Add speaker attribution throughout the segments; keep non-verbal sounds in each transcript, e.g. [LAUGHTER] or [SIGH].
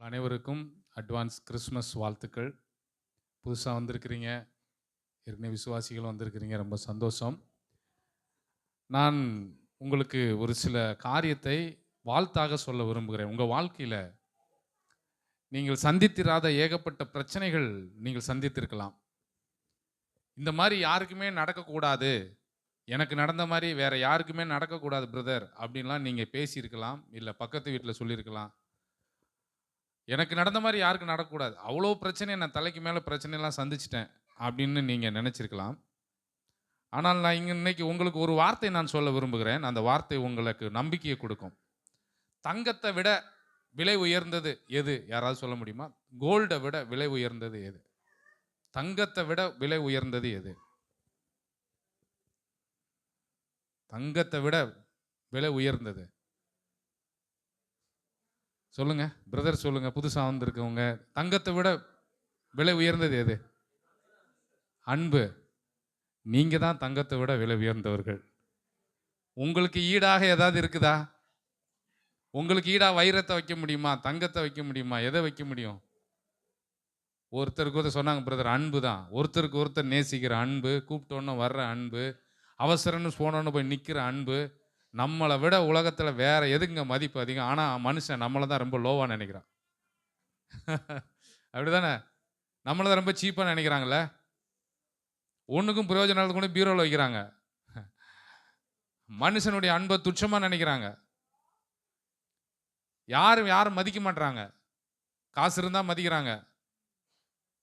Speaker 1: அனைவருக்கும் advance Christmas வாழ்த்துக்கள். புதுசாக வந்திருக்கிறீங்க. ஏற்கனவே விசுவாசிகள் வந்திருக்கிறீங்க. ரொம்ப சந்தோஷம். நான் உங்களுக்கு ஒரு சில காரியத்தை வாழ்த்தாக சொல்ல விரும்புகிறேன். உங்கள் வாழ்க்கையில் நீங்கள் சந்தித்திராத ஏகப்பட்ட பிரச்சனைகள் நீங்கள் சந்தித்திருக்கலாம். இந்த மாதிரி யாருக்குமே நடக்கக்கூடாது. எனக்கு நடந்த மாதிரி வேற யாருக்குமே நடக்கக்கூடாது பிரதர் அப்படின்லாம் நீங்கள் பேசியிருக்கலாம். இல்லை பக்கத்து வீட்டில் சொல்லியிருக்கலாம். எனக்கு நடந்த மாதிரி யாருக்கும் நடக்கக்கூடாது. அவ்வளோ பிரச்சனை நான் தலைக்கு மேலே பிரச்சனையெல்லாம் சந்திச்சிட்டேன் அப்படின்னு நீங்கள் நினச்சிருக்கலாம். ஆனால் நான் இங்கே இன்னைக்கு உங்களுக்கு ஒரு வார்த்தை நான் சொல்ல விரும்புகிறேன். அந்த வார்த்தை உங்களுக்கு நம்பிக்கையை கொடுக்கும். தங்கத்தை விட விலை உயர்ந்தது எது? யாராவது சொல்ல முடியுமா? கோல்டை விட விலை உயர்ந்தது எது? தங்கத்தை விட விலை உயர்ந்தது எது? தங்கத்தை விட விலை உயர்ந்தது. சொல்லுங்க. பிரதர் சொல்லுங்க. புதுசாக வந்திருக்கவங்க. தங்கத்தை விட விலை உயர்ந்தது எது? அன்பு. நீங்க தான் தங்கத்தை விட விலை உயர்ந்தவர்கள். உங்களுக்கு ஈடாக ஏதாவது இருக்குதா? உங்களுக்கு ஈடாக வைரத்தை வைக்க முடியுமா? தங்கத்தை வைக்க முடியுமா? எதை வைக்க முடியும்? ஒருத்தருக்கு ஒருத்தர் சொன்னாங்க பிரதர் அன்பு தான். ஒருத்தருக்கு ஒருத்தர் நேசிக்கிற அன்பு கூப்பிட்டோன்னு வர்ற அன்பு அவசரம்னு போனோன்னு போய் நிற்கிற அன்பு நம்மளை விட உலகத்தில் வேற எதுங்க மதிப்பு அதிகம்? ஆனால் மனுஷன் நம்மளை தான் ரொம்ப லோவாக நினைக்கிறான். [LAUGHS] அப்படிதானே? நம்மளை தான் ரொம்ப சீப்பாக நினைக்கிறாங்களே ஒன்றுக்கும் பிரயோஜனம் கூட பீரோவில் வைக்கிறாங்க. மனுஷனுடைய அன்பை துச்சமாக நினைக்கிறாங்க. யாரும் யாரும் மதிக்க மாட்றாங்க. காசு இருந்தால் மதிக்கிறாங்க.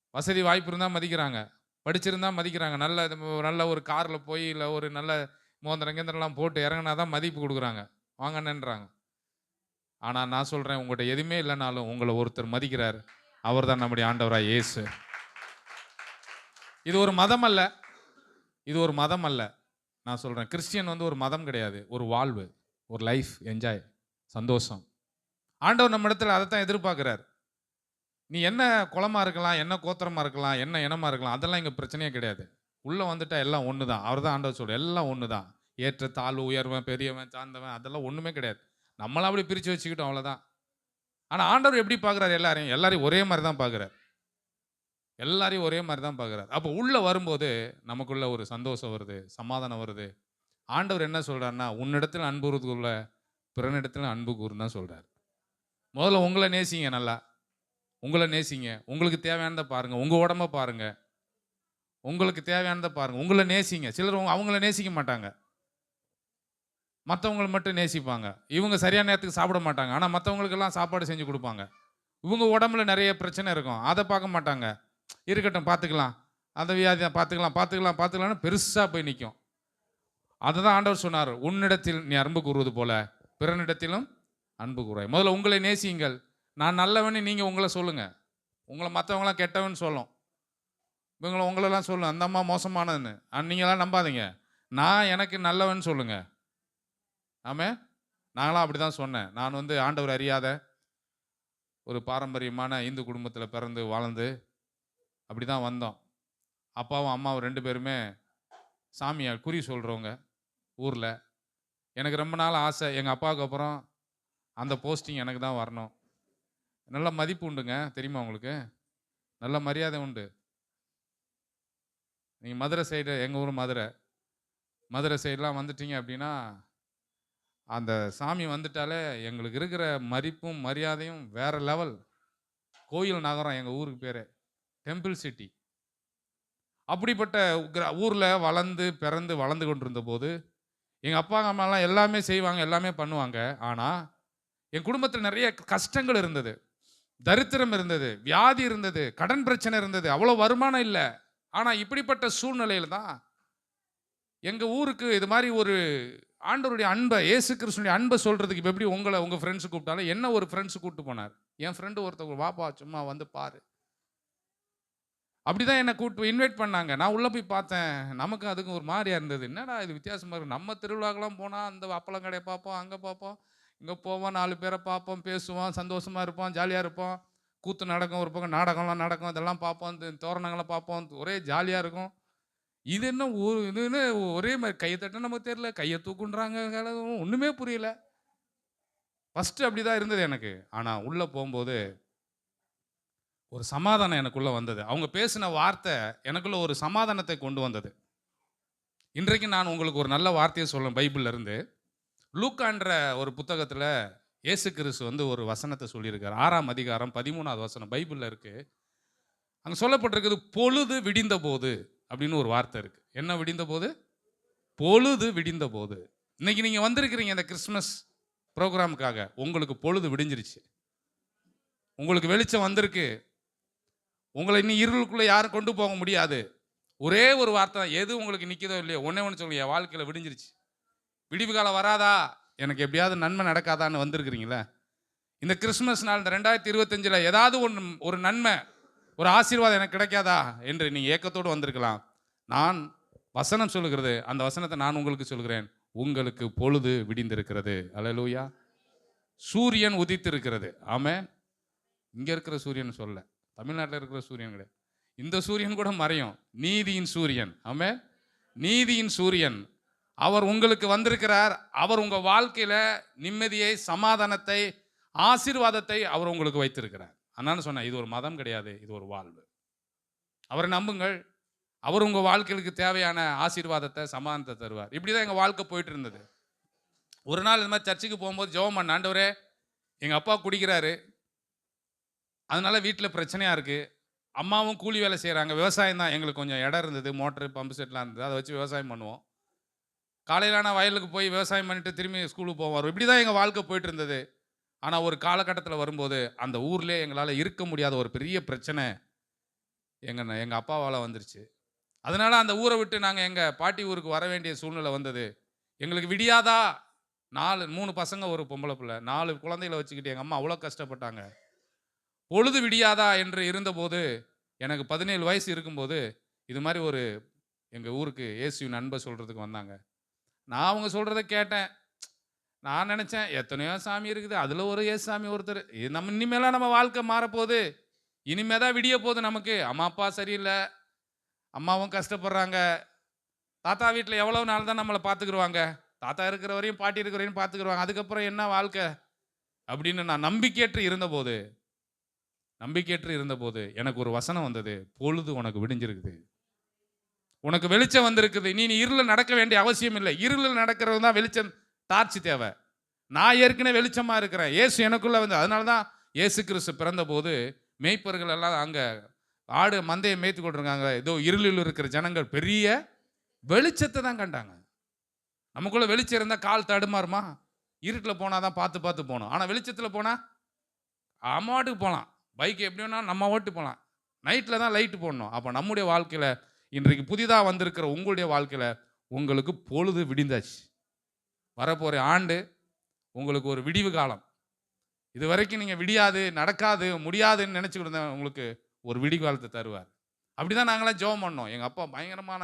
Speaker 1: வசதி வாய்ப்பு இருந்தால் மதிக்கிறாங்க. படிச்சிருந்தா மதிக்கிறாங்க. நல்ல நல்ல ஒரு காரில் போய் இல்லை ஒரு நல்ல மோந்திரம் கேந்திரம்லாம் போட்டு இறங்கினா தான் மதிப்பு கொடுக்குறாங்க. வாங்கன்னுன்றாங்க ஆனால் நான் சொல்கிறேன் உங்கள்கிட்ட எதுவுமே இல்லைனாலும் உங்களை ஒருத்தர் மதிக்கிறார். அவர் தான் நம்முடைய ஆண்டவராக இயேசு. இது ஒரு மதம் அல்ல இது ஒரு மதம் அல்ல நான் சொல்கிறேன் கிறிஸ்டியன் வந்து ஒரு மதம் கிடையாது. ஒரு வாழ்வு ஒரு லைஃப் என்ஜாய் சந்தோஷம். ஆண்டவர் நம்ம இடத்துல அதை தான் எதிர்பார்க்குறார். நீ என்ன குளமாக இருக்கலாம் என்ன கோத்திரமாக இருக்கலாம் என்ன இனமாக இருக்கலாம் அதெல்லாம் இங்கே பிரச்சனையே கிடையாது. உள்ளே வந்துட்டால் எல்லாம் ஒன்று தான் அவர் தான் ஆண்டவர் சொல்ற எல்லாம் ஒன்று தான் ஏற்ற தாழ்வு உயர்வன் பெரியவன் சார்ந்தவன் அதெல்லாம் ஒன்றுமே கிடையாது. நம்மளாம் அப்படி பிரித்து வச்சுக்கிட்டோம் அவ்வளோதான் ஆனால் ஆண்டவர் எப்படி பார்க்குறாரு எல்லாரையும்? எல்லாரையும் ஒரே மாதிரி தான் பார்க்குறாரு எல்லாரையும் ஒரே மாதிரி தான் பார்க்குறாரு அப்போ உள்ளே வரும்போது நமக்குள்ள ஒரு சந்தோஷம் வருது சமாதானம் வருது. ஆண்டவர் என்ன சொல்கிறாருன்னா உன்னிடத்தில் அன்பு கூறுவதுக்குள்ள பிறனிடத்தில் அன்பு கூறுன்னு தான் சொல்கிறார் முதல்ல உங்களை நேசிங்க நல்லா. உங்களை நேசிங்க. உங்களுக்கு தேவையானதை பாருங்கள் உங்கள் உடம்ப பாருங்கள் உங்களுக்கு தேவையானதை பாருங்கள் உங்களை நேசிங்க. சிலர் அவங்கள நேசிக்க மாட்டாங்க. மற்றவங்களை மட்டும் நேசிப்பாங்க. இவங்க சரியான நேரத்துக்கு சாப்பிட மாட்டாங்க. ஆனால் மற்றவங்களுக்கெல்லாம் சாப்பாடு செஞ்சு கொடுப்பாங்க. இவங்க உடம்புல நிறைய பிரச்சனை இருக்கும். அதை பார்க்க மாட்டாங்க. இருக்கட்டும் பார்த்துக்கலாம். அந்த வியாதியை பார்த்துக்கலாம் பார்த்துக்கலாம் பார்த்துக்கலாம்னு பெருசாக போய் நிற்கும் அதை தான் ஆண்டவர் சொன்னார். உன்னிடத்தில் நீ அன்பு கூறுவது போல பிறனிடத்திலும் அன்பு கூறுவாய். முதல்ல உங்களை நேசியுங்கள். நான் நல்லவன்னு நீங்கள் உங்களை சொல்லுங்கள் உங்களை மற்றவங்களாம் கெட்டவன்னு சொல்லும். இவங்களை உங்களெல்லாம் சொல்லும் அந்த அம்மா மோசமானதுன்னு. நீங்களாம் நம்பாதீங்க. நான் எனக்கு நல்லவன் சொல்லுங்க. ஆமே நாங்களாம் அப்படி தான் சொன்னேன். நான் வந்து ஆண்டவர் அறியாத ஒரு பாரம்பரியமான இந்து குடும்பத்தில் பிறந்து வாழ்ந்து அப்படி தான் வந்தோம். அப்பாவும் அம்மாவும் ரெண்டு பேருமே சாமியார் குறி சொல்கிறவங்க ஊரில். எனக்கு ரொம்ப நாள் ஆசை. எங்கள் அப்பாவுக்கு அப்புறம் அந்த போஸ்டிங் எனக்கு தான் வரணும். நல்ல மதிப்பு உண்டுங்க. தெரியுமா உங்களுக்கு? நல்ல மரியாதை உண்டு. நீங்கள் மதுரை சைடு எங்கள் ஊர் மதுரை. மதுரை சைடெலாம் வந்துட்டீங்க அப்படின்னா அந்த சாமி வந்துட்டாலே எங்களுக்கு இருக்கிற மதிப்பும் மரியாதையும் வேறு லெவல் கோயில் நகரம் எங்கள் ஊருக்கு பேர். டெம்பிள் சிட்டி அப்படிப்பட்ட ஊரில் வளர்ந்து பிறந்து வளர்ந்து கொண்டிருந்த போது எங்கள் அப்பா அம்மாலாம் எல்லாமே செய்வாங்க எல்லாமே பண்ணுவாங்க. ஆனால் என் குடும்பத்தில் நிறைய கஷ்டங்கள் இருந்தது. தரித்திரம் இருந்தது வியாதி இருந்தது கடன் பிரச்சனை இருந்தது. அவ்வளோ வருமானம் இல்லை. ஆனால் இப்படிப்பட்ட சூழ்நிலையில் தான் எங்கள் ஊருக்கு இது மாதிரி ஒரு ஆண்டவருடைய அன்பை ஏசு கிருஷ்ணனுடைய அன்பை சொல்கிறதுக்கு இப்போ எப்படி உங்களை உங்கள் ஃப்ரெண்ட்ஸு கூப்பிட்டாலும் என்ன ஒரு ஃப்ரெண்ட்ஸு கூப்பிட்டு போனார்? என் ஃப்ரெண்டு ஒருத்தவங்க வாப்பா சும்மா வந்து பாரு. அப்படிதான் என்னை கூப்பிட்டு இன்வைட் பண்ணாங்க. நான் உள்ளே போய் பார்த்தேன். நமக்கு அதுக்கும் ஒரு மாதிரியாக இருந்தது. என்னடா இது வித்தியாசமாக இருக்குது நம்ம திருவிழாக்கெல்லாம் போனால் அந்த அப்பளம் கடையை பார்ப்போம் அங்கே பார்ப்போம் இங்கே போவோம் நாலு பேரை பார்ப்போம் பேசுவோம் சந்தோஷமாக இருப்போம் ஜாலியாக இருப்போம். கூத்து நடக்கும் ஒரு பக்கம் நாடகம்லாம் நடக்கும் இதெல்லாம் பார்ப்போம் இந்த தோரணங்களை பார்ப்போம் ஒரே ஜாலியாக இருக்கும். இது என்ன ஒரு இதுன்னு ஒரே மாதிரி கையை தட்ட நமக்கு தெரியல கையை தூக்குன்றாங்க ஒன்றுமே புரியல. ஃபஸ்ட்டு அப்படி தான் இருந்தது எனக்கு. ஆனால் உள்ளே போகும்போது ஒரு சமாதானம் எனக்குள்ளே வந்தது. அவங்க பேசின வார்த்தை எனக்குள்ள ஒரு சமாதானத்தை கொண்டு வந்தது. இன்றைக்கு நான் உங்களுக்கு ஒரு நல்ல வார்த்தையை சொல்கிறேன் பைபிள்ல இருந்து. லூக்கான்ற ஒரு புத்தகத்தில் இயேசு கிறிஸ்து வந்து ஒரு வசனத்தை சொல்லியிருக்கார். ஆறாம் அதிகாரம் பதிமூணாவது வசனம் பைபிளில் இருக்குது அங்கே சொல்லப்பட்டிருக்குது பொழுது விடிந்த போது அப்படின்னு ஒரு வார்த்தை இருக்குது என்ன விடிந்த போது பொழுது விடிந்த போது இன்னைக்கு நீங்கள் வந்திருக்கிறீங்க இந்த கிறிஸ்மஸ் ப்ரோக்ராமுக்காக உங்களுக்கு பொழுது விடிஞ்சிருச்சு. உங்களுக்கு வெளிச்சம் வந்திருக்கு. உங்களை இன்னும் இருளுக்குள்ளே யாரும் கொண்டு போக முடியாது. ஒரே ஒரு வார்த்தை தான். எது உங்களுக்கு நிற்கிதோ இல்லையோ ஒன்றே ஒன்று சொல்லுங்க என் வாழ்க்கையில் விடிஞ்சிருச்சு. விடிவு காலம் வராதா? எனக்கு எப்படியாவது நன்மை நடக்காதான்னு வந்திருக்கிறீங்களே? இந்த கிறிஸ்மஸ் நாள் இந்த ரெண்டாயிரத்தி இருபத்தஞ்சில் ஏதாவது ஒன்று ஒரு நன்மை ஒரு ஆசீர்வாதம் எனக்கு கிடைக்காதா? என்று நீங்கள் ஏக்கத்தோடு வந்திருக்கலாம். நான் வசனம் சொல்லுகிறது. அந்த வசனத்தை நான் உங்களுக்கு சொல்கிறேன் உங்களுக்கு பொழுது விடிந்திருக்கிறது. அலலூயா சூரியன் உதித்திருக்கிறது. ஆமே இங்கே இருக்கிற சூரியன் சொல்ல தமிழ்நாட்டில் இருக்கிற சூரியன் கிடையாது. இந்த சூரியன் கூட மறையும். நீதியின் சூரியன். ஆமே நீதியின் சூரியன். அவர் உங்களுக்கு வந்திருக்கிறார். அவர் உங்கள் வாழ்க்கையில் நிம்மதியை சமாதானத்தை ஆசீர்வாதத்தை அவர் உங்களுக்கு வைத்திருக்கிறார். அதனால சொன்னேன் இது ஒரு மதம் கிடையாது இது ஒரு வாழ்வு. அவரை நம்புங்கள். அவர் உங்கள் வாழ்க்கைக்கு தேவையான ஆசீர்வாதத்தை சமாதானத்தை தருவார். இப்படி தான் எங்கள் வாழ்க்கை போயிட்டு இருந்தது ஒரு நாள் இந்த மாதிரி சர்ச்சுக்கு போகும்போது ஜெபம் பண்ண ஆண்டவரே எங்கள் அப்பா குடிக்கிறாரு. அதனால வீட்டில் பிரச்சனையாக இருக்குது அம்மாவும் கூலி வேலை செய்கிறாங்க விவசாயம் தான் எங்களுக்கு கொஞ்சம் இடம் இருந்தது மோட்டரு பம்பு செட்லாம் இருந்தது. அதை வச்சு விவசாயம் பண்ணுவோம். காலையில் ஆனால் வயலுக்கு போய் விவசாயம் பண்ணிட்டு திரும்பி ஸ்கூலுக்கு போவோம் இப்படி தான் எங்கள் வாழ்க்கை போயிட்டு இருந்தது ஆனால் ஒரு காலகட்டத்தில் வரும்போது அந்த ஊர்லேயே எங்களால் இருக்க முடியாத ஒரு பெரிய பிரச்சனை எங்கள் எங்கள் அப்பாவால் வந்துருச்சு. அதனால் அந்த ஊரை விட்டு நாங்கள் எங்கள் பாட்டி ஊருக்கு வர வேண்டிய சூழ்நிலை வந்தது. எங்களுக்கு விடியாதா? நாலு மூணு பசங்க ஒரு பொம்பளை பிள்ளை. நாலு குழந்தைகளை வச்சுக்கிட்டு எங்கள் அம்மா அவ்வளோ கஷ்டப்பட்டாங்க. பொழுது விடியாதா என்று இருந்தபோது எனக்கு பதினேழு வயசு இருக்கும்போது இது மாதிரி ஒரு எங்கள் ஊருக்கு ஏசியு நண்பர் சொல்கிறதுக்கு வந்தாங்க. நான் அவங்க சொல்கிறத கேட்டேன். நான் நினச்சேன் எத்தனையோ சாமி இருக்குது. அதில் ஒரு ஏசு சாமி ஒருத்தர். இது நம்ம இனிமேலாம் நம்ம வாழ்க்கை மாறப்போகுது. இனிமே தான் விடிய போகுது நமக்கு. அம்மா அப்பா சரியில்லை. அம்மாவும் கஷ்டப்படுறாங்க. தாத்தா வீட்டில் எவ்வளோ நாள் தான் நம்மளை பார்த்துக்குருவாங்க தாத்தா இருக்கிற வரையும் பாட்டி இருக்கிற வரையும் பார்த்துக்குருவாங்க அதுக்கப்புறம் என்ன வாழ்க்கை? அப்படின்னு நான் நம்பிக்கையற்று இருந்தபோது நம்பிக்கையற்று இருந்தபோது எனக்கு ஒரு வசனம் வந்தது. பொழுது உனக்கு விடிஞ்சிருக்குது. உனக்கு வெளிச்சம் வந்திருக்குது. நீ நீ இருளில் நடக்க வேண்டிய அவசியம் இல்லை. இருளில் நடக்கிறது தான் வெளிச்சம். டார்ச் தேவை. நான் ஏற்கனவே வெளிச்சமாக இருக்கிறேன். ஏசு எனக்குள்ளே வந்து அதனால தான் ஏசு கிறிஸ்து பிறந்தபோது மேய்ப்பர்கள் எல்லாம் அங்கே ஆடு மந்தையை மேய்த்து கொண்டிருக்காங்க. ஏதோ இருளில் இருக்கிற ஜனங்கள் பெரிய வெளிச்சத்தை தான் கண்டாங்க. நமக்குள்ளே வெளிச்சம் இருந்தால் கால் தடுமாறுமா? இருட்டில் போனால் தான் பார்த்து பார்த்து போகணும். ஆனால் வெளிச்சத்தில் போனால் அம்மாட்டுக்கு போகலாம். பைக் எப்படி வேணாலும் நம்ம ஓட்டு போகலாம். நைட்டில் தான் லைட்டு போடணும். அப்போ நம்முடைய வாழ்க்கையில் இன்றைக்கு புதிதாக வந்திருக்கிற உங்களுடைய வாழ்க்கையில் உங்களுக்கு பொழுது விடிந்தாச்சு. வரப்போகிற ஆண்டு உங்களுக்கு ஒரு விடிவு காலம். இது வரைக்கும் நீங்கள் விடியாது நடக்காது முடியாதுன்னு நினச்சிக்கிட்டு இருந்தேன் உங்களுக்கு ஒரு விடி காலத்தை தருவார். அப்படி தான் நாங்களாம் ஜெபம் பண்ணோம். எங்கள் அப்பா பயங்கரமான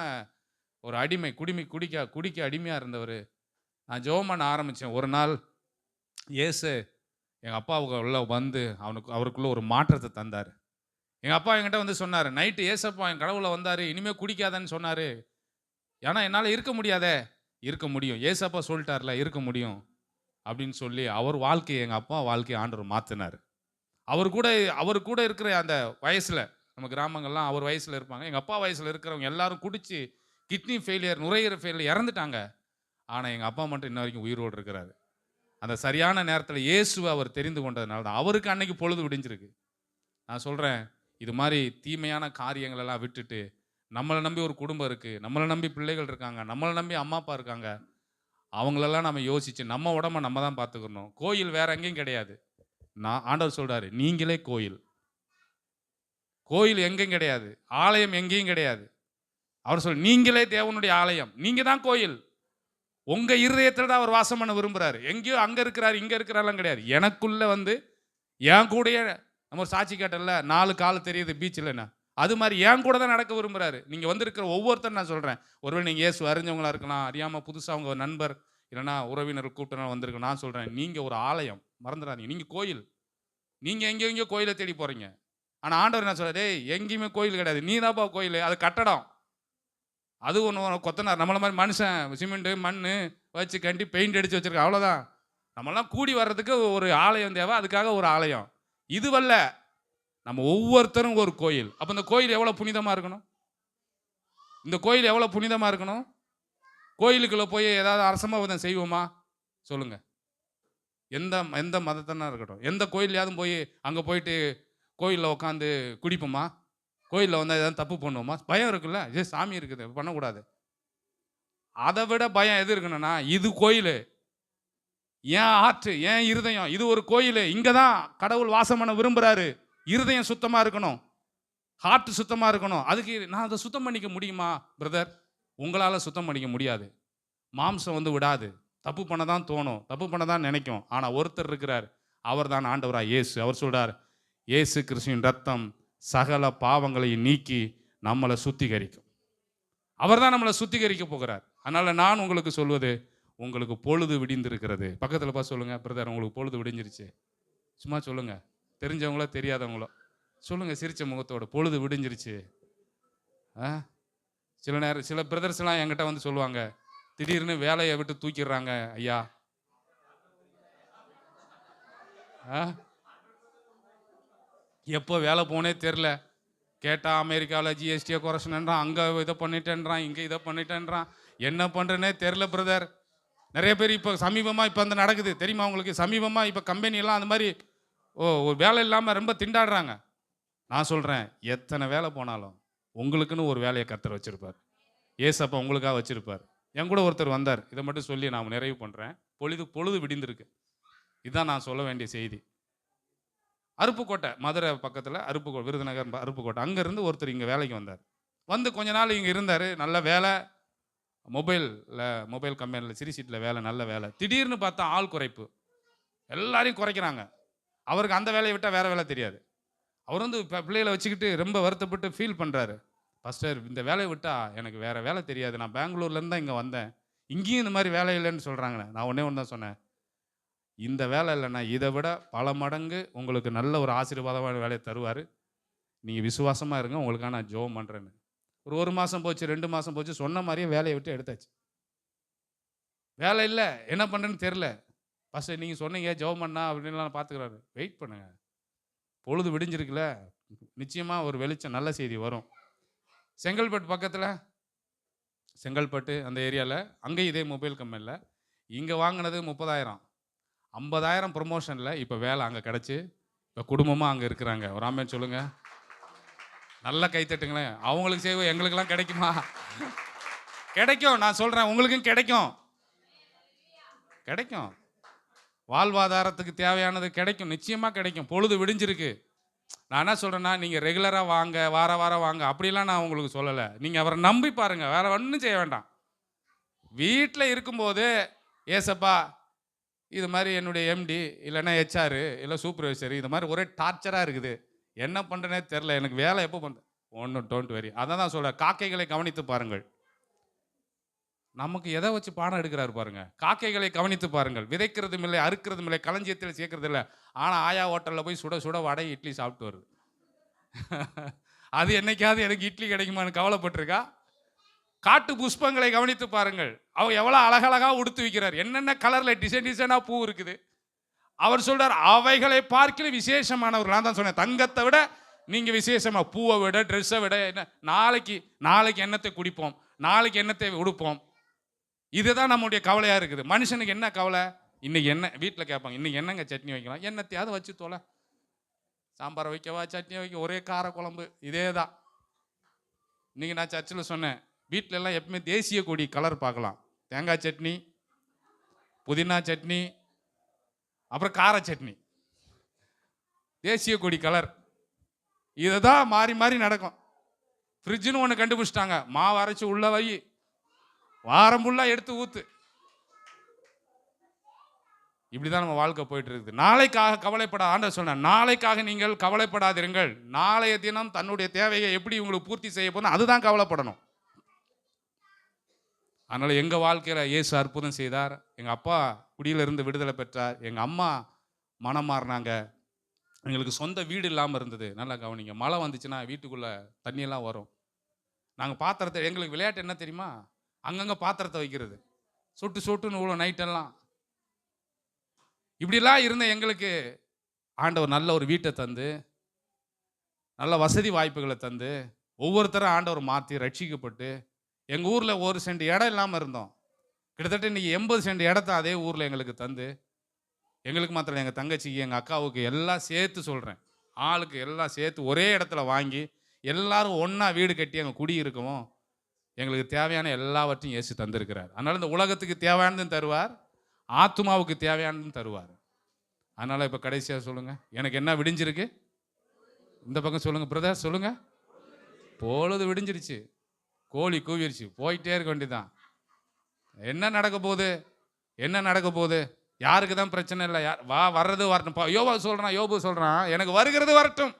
Speaker 1: ஒரு அடிமை குடிமை குடிக்க குடிக்க அடிமையாக இருந்தவர். நான் ஜெபம் பண்ண ஆரம்பித்தேன் ஒரு நாள் ஏசு எங்கள் அப்பாவுக்கு உள்ள வந்து அவனுக்கு அவருக்குள்ளே ஒரு மாற்றத்தை தந்தார். எங்கள் அப்பா என்கிட்ட வந்து சொன்னார் நைட்டு ஏசப்பா என் கடவுளை வந்தார் இனிமேல் குடிக்காதன்னு சொன்னார். ஏன்னா என்னால் இருக்க முடியாதே. இருக்க முடியும். ஏசப்பா சொல்லிட்டார்ல இருக்க முடியும். அப்படின்னு சொல்லி அவர் வாழ்க்கையை எங்கள் அப்பா வாழ்க்கையை ஆண்டவர் மாற்றினார் அவர் கூட அவர் கூட இருக்கிற அந்த வயசில் நம்ம கிராமங்கள்லாம் அவர் வயசில் இருப்பாங்க. எங்கள் அப்பா வயசில் இருக்கிறவங்க எல்லாரும் குடித்து கிட்னி ஃபெயிலியர் நுரையீரல் ஃபெயிலியர் இறந்துட்டாங்க. ஆனால் எங்கள் அப்பா மட்டும் இன்ன வரைக்கும் உயிரோடு இருக்கிறாரு. அந்த சரியான நேரத்தில் இயேசுவை அவர் தெரிந்து கொண்டதுனால தான் அவருக்கு அன்னைக்கு பொழுது விடிஞ்சிருக்கு. நான் சொல்கிறேன் இது மாதிரி தீமையான காரியங்களெல்லாம் விட்டுட்டு நம்மளை நம்பி ஒரு குடும்பம் இருக்குது நம்மளை நம்பி பிள்ளைகள் இருக்காங்க நம்மளை நம்பி அம்மா அப்பா இருக்காங்க அவங்களெல்லாம் நம்ம யோசிச்சு நம்ம உடம்ப நம்ம தான் பார்த்துக்கணும் கோயில் வேற எங்கேயும் கிடையாது. நான் ஆண்டவர் சொல்கிறாரு நீங்களே கோயில். கோயில் எங்கேயும் கிடையாது. ஆலயம் எங்கேயும் கிடையாது. அவர் சொல் நீங்களே தேவனுடைய ஆலயம். நீங்கள் தான் கோயில். உங்கள் இருதயத்தில் தான் அவர் வாசம் பண்ண விரும்புகிறாரு எங்கேயோ அங்கே இருக்கிறாரு இங்கே இருக்கிறாரெல்லாம் கிடையாது. எனக்குள்ளே வந்து என் கூடயே நம்ம ஒரு சாட்சி கேட்டல நாலு கால் தெரியுது பீச்சில் என்ன? அது மாதிரி என் கூட தான் நடக்க விரும்புகிறாரு நீங்கள் வந்திருக்கிற ஒவ்வொருத்தரும் நான் சொல்கிறேன் ஒருவேளை நீங்கள் ஏசு அறிஞ்சவங்களா இருக்கலாம் அறியாமல் புதுசாக உங்கள் நண்பர் இல்லைன்னா உறவினர் கூப்பிட்டனா வந்திருக்க நான் சொல்கிறேன் நீங்கள் ஒரு ஆலயம் மறந்துடாதீங்க. நீங்கள் கோயில். நீங்கள் எங்கேயோ எங்கேயோ கோயிலை தேடி போகிறீங்க ஆனால் ஆண்டவர் என்ன சொல்றாரு டேய் எங்கேயுமே கோயில் கிடையாது. நீ தான்ப்பா கோயில். அது கட்டடம். அது ஒன்று கொத்தனார். நம்மள மாதிரி மனுஷன் சிமெண்ட்டு மண் வச்சு கண்டி பெயிண்ட் அடித்து வச்சுருக்கேன் அவ்வளோதான் நம்மளாம் கூடி வர்றதுக்கு ஒரு ஆலயம் தேவை. அதுக்காக ஒரு ஆலயம். இதுவல்ல நம்ம ஒவ்வொருத்தரும் ஒரு கோயில். அப்போ இந்த கோயில் எவ்வளோ புனிதமாக இருக்கணும்? இந்த கோயில் எவ்வளோ புனிதமாக இருக்கணும்? கோயிலுக்குள்ளே போய் ஏதாவது அரசமாவதம் செய்வோமா? சொல்லுங்கள் எந்த எந்த மதத்தனா இருக்கட்டும். எந்த கோயிலையாவது போய் அங்கே போயிட்டு கோயிலில் உட்காந்து குடிப்போமா? கோயிலில் வந்தால் ஏதாவது தப்பு பண்ணுவோமா? பயம் இருக்குல்ல? இது சாமி இருக்குது பண்ணக்கூடாது. அதை விட பயம் எது இருக்கணும்னா இது கோயில். ஏன் ஆற்று ஏன் இருதயம் இது ஒரு கோயில். இங்கே தான் கடவுள் வாசம் பண்ண விரும்புகிறாரு இருதயம் சுத்தமாக இருக்கணும். ஹார்ட் சுத்தமாக இருக்கணும். அதுக்கு நான் அதை சுத்தம் பண்ணிக்க முடியுமா பிரதர் உங்களால் சுத்தம் பண்ணிக்க முடியாது. மாம்சம் வந்து விடாது. தப்பு பண்ண தான் தோணும். தப்பு பண்ண தான் நினைக்கும். ஆனால் ஒருத்தர் இருக்கிறார். அவர் தான் ஆண்டவராக இயேசு. அவர் சொல்கிறார் இயேசு கிறிஸ்துவின் ரத்தம் சகல பாவங்களையும் நீக்கி நம்மளை சுத்திகரிக்கும். அவர் தான் நம்மளை சுத்திகரிக்க போகிறார். அதனால் நான் உங்களுக்கு சொல்வது உங்களுக்கு பொழுது விடிந்திருக்கிறது. பக்கத்தில் பார்த்து சொல்லுங்கள் பிரதர் உங்களுக்கு பொழுது விடிஞ்சிருச்சு. சும்மா சொல்லுங்கள் தெரிஞ்சவங்களோ தெரியாதவங்களோ. சொல்லுங்கள் சிரிச்ச முகத்தோட. பொழுது விடிஞ்சிருச்சு. ஆ? சில நேரம் சில பிரதர்ஸ்லாம் என்கிட்ட வந்து சொல்லுவாங்க திடீர்னு வேலையை விட்டு தூக்கிடுறாங்க ஐயா. ஆ? எப்போ வேலை போனே தெரில. கேட்டால் அமெரிக்காவில் ஜிஎஸ்டியை குறைச்சனன்றான் அங்கே இதை பண்ணிட்டேன்றான் இங்கே இதை பண்ணிட்டேன்றான். என்ன பண்ணுறேனே தெரில பிரதர் நிறைய பேர் இப்போ சமீபமாக இப்போ வந்து நடக்குது. தெரியுமா உங்களுக்கு? சமீபமாக இப்போ கம்பெனியெல்லாம் அந்த மாதிரி ஓ ஒரு வேலை இல்லாமல் ரொம்ப திண்டாடுறாங்க. நான் சொல்கிறேன் எத்தனை வேலை போனாலும் உங்களுக்குன்னு ஒரு வேலையை கர்த்தர் வச்சுருப்பார். ஏசப்பா உங்களுக்காக வச்சுருப்பார். என் கூட ஒருத்தர் வந்தார். இதை மட்டும் சொல்லி நான் நிறைவு பண்ணுறேன் பொழுது பொழுது விடிந்திருக்கு. இதுதான் நான் சொல்ல வேண்டிய செய்தி. அருப்புக்கோட்டை மதுரை பக்கத்தில் அருப்புக்கோ விருதுநகர் அருப்புக்கோட்டை. அங்கேருந்து ஒருத்தர் இங்கே வேலைக்கு வந்தார். வந்து கொஞ்ச நாள் இங்கே இருந்தார். நல்ல வேலை மொபைலில் மொபைல் கம்பெனியில் சிரிசீட்டில் வேலை நல்ல வேலை. திடீர்னு பார்த்தா ஆள் குறைப்பு. எல்லாரையும் குறைக்கிறாங்க. அவருக்கு அந்த வேலையை விட்டால் வேறு வேலை தெரியாது. அவர் வந்து இப்போ பிள்ளைகளை வச்சுக்கிட்டு ரொம்ப வருத்தப்பட்டு ஃபீல் பண்ணுறாரு ஃபஸ்டர் இந்த வேலையை விட்டால் எனக்கு வேறு வேலை தெரியாது. நான் பெங்களூர்லேருந்து தான் இங்கே வந்தேன். இங்கேயும் இந்த மாதிரி வேலை இல்லைன்னு சொல்கிறாங்களே நான் ஒன்றே ஒன்று தான் சொன்னேன். இந்த வேலை இல்லைன்னா இதை விட பல மடங்கு உங்களுக்கு நல்ல ஒரு ஆசீர்வாதமான வேலையை தருவார். நீங்கள் விசுவாசமாக இருங்க. உங்களுக்காக நான் ஜோம் பண்ணுறேன்னு ஒரு ஒரு மாதம் போச்சு ரெண்டு மாதம் போச்சு சொன்ன மாதிரியே வேலையை விட்டு எடுத்தாச்சு. வேலை இல்லை என்ன பண்ணுறேன்னு தெரில ஃபஸ்ட்டு நீங்கள் சொன்னீங்க ஜெபம் பண்ணா அப்படின்லாம் பார்த்துக்கிறாரு வெயிட் பண்ணுங்க. பொழுது விடிஞ்சிருக்குல்ல நிச்சயமாக ஒரு வெளிச்சம் நல்ல செய்தி வரும். செங்கல்பட்டு பக்கத்தில் செங்கல்பட்டு அந்த ஏரியாவில் அங்கேயும் இதே மொபைல் கம்பெனியில் இங்கே வாங்கினது முப்பதாயிரம். ஐம்பதாயிரம் ப்ரொமோஷனில் இப்போ வேலை அங்கே கிடச்சி இப்போ குடும்பமாக அங்கே இருக்கிறாங்க. ஒரு ஆமே சொல்லுங்கள் நல்ல கை தட்டுங்களேன் அவங்களுக்கு செய்வோம் எங்களுக்கெல்லாம் கிடைக்குமா? கிடைக்கும் நான் சொல்கிறேன் உங்களுக்கும் கிடைக்கும். கிடைக்கும். வாழ்வாதாரத்துக்கு தேவையானது கிடைக்கும் நிச்சயமாக கிடைக்கும். பொழுது விடிஞ்சிருக்கு. நான் என்ன சொல்கிறேன்னா நீங்கள் ரெகுலராக வாங்க வார வாரம் வாங்க அப்படிலாம் நான் உங்களுக்கு சொல்லலை. நீங்கள் அவரை நம்பி பாருங்கள் வேற ஒன்றும் செய்ய வேண்டாம். வீட்டில் இருக்கும்போது ஏசப்பா இது மாதிரி என்னுடைய எம்டி இல்லைன்னா ஹெச்ஆர் இல்லை சூப்பர்வைசர் இது மாதிரி ஒரே டார்ச்சராக இருக்குது. என்ன பண்ணுறேனே தெரில எனக்கு வேலை எப்போ பண்ண ஒன்றும் டோன்ட் வெரி அதை தான் சொல்கிறேன் காக்கைகளை கவனித்து பாருங்கள். நமக்கு எதை வச்சு பாடம் எடுக்கிறாரு பாருங்க. காக்கைகளை கவனித்து பாருங்கள். விதைக்கிறதும் இல்லை அறுக்கிறதும் இல்லை களஞ்சியத்தில் சேர்க்கறது இல்லை. ஆனால் ஆயா ஹோட்டலில் போய் சுட சுட வடை இட்லி சாப்பிட்டு வருது. [LAUGHS] அது என்னைக்காவது எனக்கு இட்லி கிடைக்குமான்னு கவலைப்பட்டிருக்கா? காட்டு புஷ்பங்களை கவனித்து பாருங்கள். அவர் எவ்வளோ அழகழகாக உடுத்து வைக்கிறார். என்னென்ன கலரில் டிசைன் டிசைனாக பூ இருக்குது. அவர் சொல்றார் அவைகளை பார்க்கல விசேஷமானவர்கள் தான் சொன்னேன். தங்கத்தை விட நீங்கள் விசேஷமாக பூவை விட ட்ரெஸ்ஸை விட என்ன நாளைக்கு நாளைக்கு என்னத்தை குடிப்போம் நாளைக்கு என்னத்தை உடுப்போம். இதுதான் நம்முடைய கவலையாக இருக்குது. மனுஷனுக்கு என்ன கவலை? இன்னைக்கு என்ன வீட்டில் கேட்பாங்க இன்னைக்கு என்னங்க சட்னி வைக்கலாம்? என்னத்தையாவது வச்சு தொலை. சாம்பார் வைக்கவா? சட்னி வைக்க ஒரே கார குழம்பு இதே தான் இன்றைக்கி நான் சர்ச்சில் சொன்னேன் வீட்ல எல்லாம் எப்பவுமே தேசிய கொடி கலர் பார்க்கலாம். தேங்காய் சட்னி புதினா சட்னி அப்புறம் கார சட்னி. தேசிய கொடி கலர். இதை தான் மாறி மாறி நடக்கும். ஃப்ரிட்ஜுன்னு ஒன்று கண்டுபிடிச்சிட்டாங்க. மாவு அரைச்சி உள்ள வை. வாரம் ஃபுல்லாக எடுத்து ஊத்து. இப்படிதான் நம்ம வாழ்க்கை போயிட்டு இருக்குது நாளைக்காக கவலைப்பட ஆண்டவர் சொன்ன நாளைக்காக நீங்கள் கவலைப்படாதிருங்கள். நாளைய தினம் தன்னுடைய தேவையை எப்படி உங்களுக்கு பூர்த்தி செய்ய போதும் அதுதான் கவலைப்படணும். அதனால் எங்கள் வாழ்க்கையில் இயேசு அற்புதம் செய்தார். எங்கள் அப்பா குடியிலிருந்து விடுதலை பெற்றார். எங்கள் அம்மா மனம் மாறினாங்க. எங்களுக்கு சொந்த வீடு இல்லாமல் இருந்தது. நல்லா கவனிங்க. மழை வந்துச்சுன்னா வீட்டுக்குள்ளே தண்ணியெல்லாம் வரும். நாங்கள் பாத்திரத்தை எங்களுக்கு விளையாட்டு என்ன தெரியுமா? அங்கங்கே பாத்திரத்தை வைக்கிறது. சொட்டு சொட்டுன்னு இவ்வளோ நைட்டெல்லாம் இப்படிலாம் இருந்த எங்களுக்கு ஆண்டவர் நல்ல ஒரு வீட்டை தந்து நல்ல வசதி வாய்ப்புகளை தந்து ஒவ்வொருத்தரும் ஆண்டவர் மாற்றி ரட்சிக்கப்பட்டு எங்கள் ஊரில் ஒரு சென்ட் இடம் இல்லாமல் இருந்தோம். கிட்டத்தட்ட இன்றைக்கி எண்பது சென்ட் இடத்த அதே ஊரில் எங்களுக்கு தந்து எங்களுக்கு மாத்திரம் எங்கள் தங்கச்சிக்கு எங்கள் அக்காவுக்கு எல்லாம் சேர்த்து சொல்கிறேன் ஆளுக்கு எல்லாம் சேர்த்து ஒரே இடத்துல வாங்கி எல்லாரும் ஒன்றா வீடு கட்டி அங்கே குடி இருக்கவும் எங்களுக்கு தேவையான எல்லாவற்றையும் இயேசு தந்திருக்கிறார். அதனால் இந்த உலகத்துக்கு தேவையானதும் தருவார் ஆத்மாவுக்கு தேவையானதும் தருவார். அதனால் இப்போ கடைசியாக சொல்லுங்கள் எனக்கு என்ன விடிஞ்சிருக்கு? இந்த பக்கம் சொல்லுங்கள் பிரதர் சொல்லுங்கள் பொழுது விடிஞ்சிருச்சு. கோழி கூவிருச்சு போயிட்டே இருக்க வேண்டியதுதான். என்ன நடக்க போகுது? என்ன நடக்க போகுது? யாருக்கு தான் பிரச்சனை இல்லை? யார் வா வர்றது வரட்டும். யோபா சொல்கிறான் யோபு சொல்கிறான் எனக்கு வருகிறது வரட்டும்.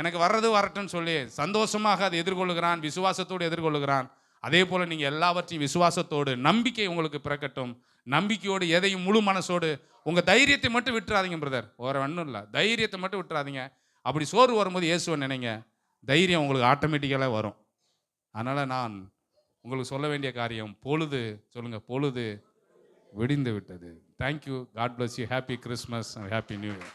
Speaker 1: எனக்கு வர்றது வரட்டும்னு சொல்லி சந்தோஷமாக அதை எதிர்கொள்ளுகிறான் விசுவாசத்தோடு எதிர்கொள்கிறான் அதே போல் நீங்கள் எல்லாவற்றையும் விசுவாசத்தோடு நம்பிக்கை உங்களுக்கு பிறக்கட்டும். நம்பிக்கையோடு எதையும் முழு மனசோடு உங்கள் தைரியத்தை மட்டும் விட்டுறாதீங்க பிரதர் வேறு ஒன்றும் இல்லை. தைரியத்தை மட்டும் விட்டுறாதீங்க. அப்படி சோறு வரும்போது இயேசுவை நினைங்க. தைரியம் உங்களுக்கு ஆட்டோமேட்டிக்கலாக வரும். அதனால் நான் உங்களுக்கு சொல்ல வேண்டிய காரியம் பொழுது சொல்லுங்கள் பொழுது விடிந்து விட்டது. Thank you God bless you happy Christmas and happy new year